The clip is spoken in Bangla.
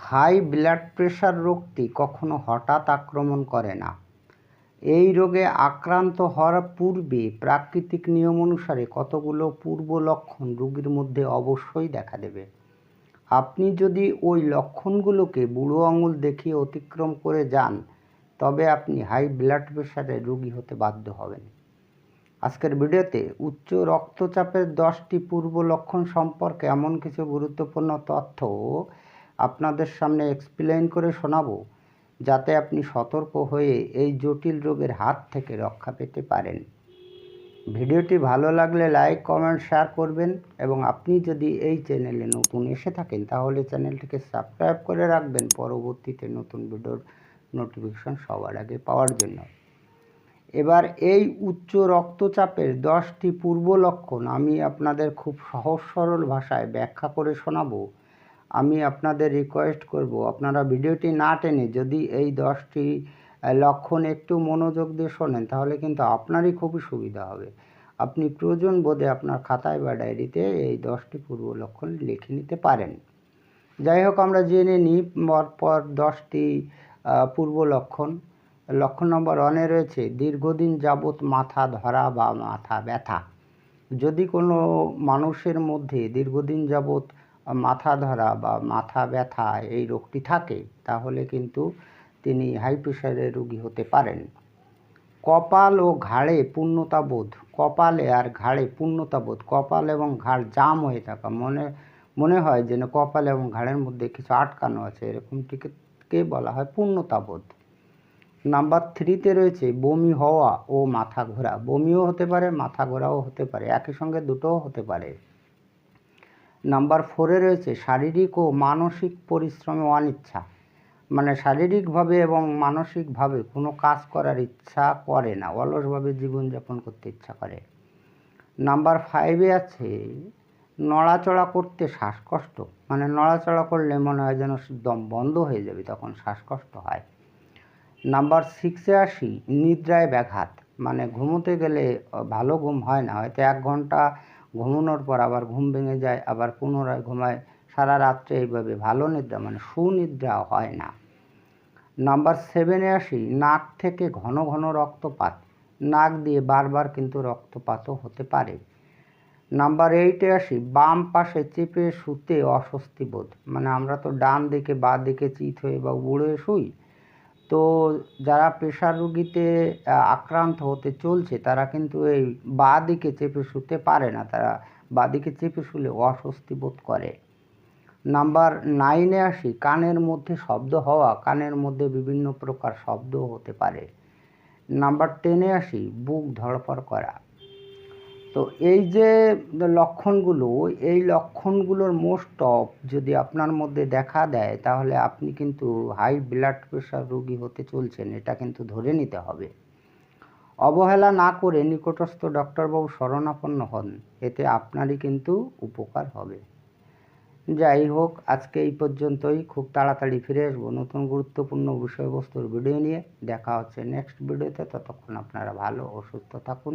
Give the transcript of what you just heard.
হাই ব্লাড প্রেশার রোগটি কখনো হঠাৎ আক্রমণ করে না। এই রোগে আক্রান্ত হওয়ার পূর্বে প্রাকৃতিক নিয়ম অনুসারে কতগুলো পূর্ব লক্ষণ রোগীর মধ্যে অবশ্যই দেখা দেবে। আপনি যদি ওই লক্ষণগুলোকে বুড়ো আঙুল দেখিয়ে অতিক্রম করে যান, তবে আপনি হাই ব্লাড প্রেশারের রোগী হতে বাধ্য হবেন। আজকের ভিডিওতে উচ্চ রক্তচাপের দশটি পূর্ব লক্ষণ সম্পর্কে এমন কিছু গুরুত্বপূর্ণ তথ্য আপনাদের সামনে এক্সপ্লেইন করে শোনাবো, যাতে আপনি সতর্ক হয়ে এই জটিল রোগের হাত থেকে রক্ষা পেতে পারেন। ভিডিওটি ভালো লাগলে লাইক কমেন্ট শেয়ার করবেন এবং আপনি যদি এই চ্যানেলে নতুন এসে থাকেন, তাহলে চ্যানেলটিকে সাবস্ক্রাইব করে রাখবেন পরবর্তীতে নতুন ভিডিওর নোটিফিকেশন সবার আগে পাওয়ার জন্য। এবার এই উচ্চ রক্তচাপের দশটি পূর্ব লক্ষণ আমি আপনাদের খুব সহজ সরল ভাষায় ব্যাখ্যা করে শোনাবো। আমি আপনাদের রিকোয়েস্ট করব, আপনারা ভিডিওটি না টেনে যদি এই দশটি লক্ষণ একটু মনোযোগ দিয়ে শোনেন, তাহলে কিন্তু আপনারই খুবই সুবিধা হবে। আপনি প্রয়োজন বোধে আপনার খাতায় বা ডায়েরিতে এই দশটি পূর্ব লক্ষণ লিখে নিতে পারেন। যাই হোক, আমরা জেনে নিই, পর দশটি পূর্ব লক্ষণ। লক্ষণ নম্বর ওয়ানে রয়েছে, দীর্ঘদিন যাবৎ মাথা ধরা বা মাথা ব্যথা। যদি কোনো মানুষের মধ্যে দীর্ঘদিন যাবৎ মাথা ধরা বা মাথা ব্যথা এই রোগটি থাকে, তাহলে কিন্তু তিনি হাই প্রেশারের রোগী হতে পারেন। কপাল ও ঘাড়ে পূর্ণতাবোধ, কপালে আর ঘাড়ে পূর্ণতাবোধ, কপাল এবং ঘাড় জাম হয়ে থাকা, মনে মনে হয় যেন কপাল এবং ঘাড়ের মধ্যে কিছু আটকানো আছে এরকমটিকে বলা হয় পূর্ণতাবোধ। নাম্বার থ্রিতে রয়েছে বমি হওয়া ও মাথা ঘোরা, বমিও হতে পারে, মাথা ঘোরাও হতে পারে, একই সঙ্গে দুটোও হতে পারে। নাম্বার ফোরে রয়েছে শারীরিক ও মানসিক পরিশ্রমে অনিচ্ছা। মানে শারীরিকভাবে এবং মানসিকভাবে কোনো কাজ করার ইচ্ছা করে না, অলসভাবে জীবনযাপন করতে ইচ্ছা করে। নাম্বার ফাইভে আছে, নড়াচড়া করতে শ্বাসকষ্ট। মানে নড়াচড়া করলে মনে হয় যেন দম বন্ধ হয়ে যাবে, তখন শ্বাসকষ্ট হয়। নাম্বার সিক্সে আসি, নিদ্রায় ব্যাঘাত। মানে ঘুমোতে গেলে ভালো ঘুম হয় না, হয়তো এক ঘণ্টা ঘুমানোর পর আবার ঘুম ভেঙে যায়, আবার পুনরায় ঘুমায়। সারা রাত্রে এইভাবে ভালো নিদ্রা মানে সুনিদ্রা হয় না। নাম্বার সেভেনে আসি, নাক থেকে ঘন ঘন রক্তপাত। নাক দিয়ে বারবার কিন্তু রক্তপাতও হতে পারে। নাম্বার এইটে আসি, বাম পাশে চেপে শুতে অস্বস্তি বোধ। মানে আমরা তো ডান দিকে বা দিকে চিত হয়ে বা উড়ে শুই তো যারা প্রেশার রুগীতে আক্রান্ত হতে চলছে, তারা কিন্তু এই বা দিকে চেপে শুতে পারে না। তারা বা দিকে চেপে শুলে অস্বস্তি বোধ করে। নাম্বার নাইনে আসি, কানের মধ্যে শব্দ হওয়া। কানের মধ্যে বিভিন্ন প্রকার শব্দ হতে পারে। নাম্বার টেনে আসি, বুক ধড়ফড় করা। তো এই যে লক্ষণগুলো, এই লক্ষণগুলোর মোস্ট অফ যদি আপনার মধ্যে দেখা দেয়, তাহলে আপনি কিন্তু হাই ব্লাড প্রেশার রোগী হতে চলছেন, এটা কিন্তু ধরে নিতে হবে। অবহেলা না করে নিকটস্থ ডক্টরবাবু শরণাপন্ন হন, এতে আপনারই কিন্তু উপকার হবে। যাই হোক, আজকে এই পর্যন্তই, খুব তাড়াতাড়ি ফিরে আসব নতুন গুরুত্বপূর্ণ বিষয়বস্তুর ভিডিও নিয়ে। দেখা হচ্ছে নেক্সট ভিডিওতে ততক্ষণ আপনারা ভালো ও সুস্থ থাকুন।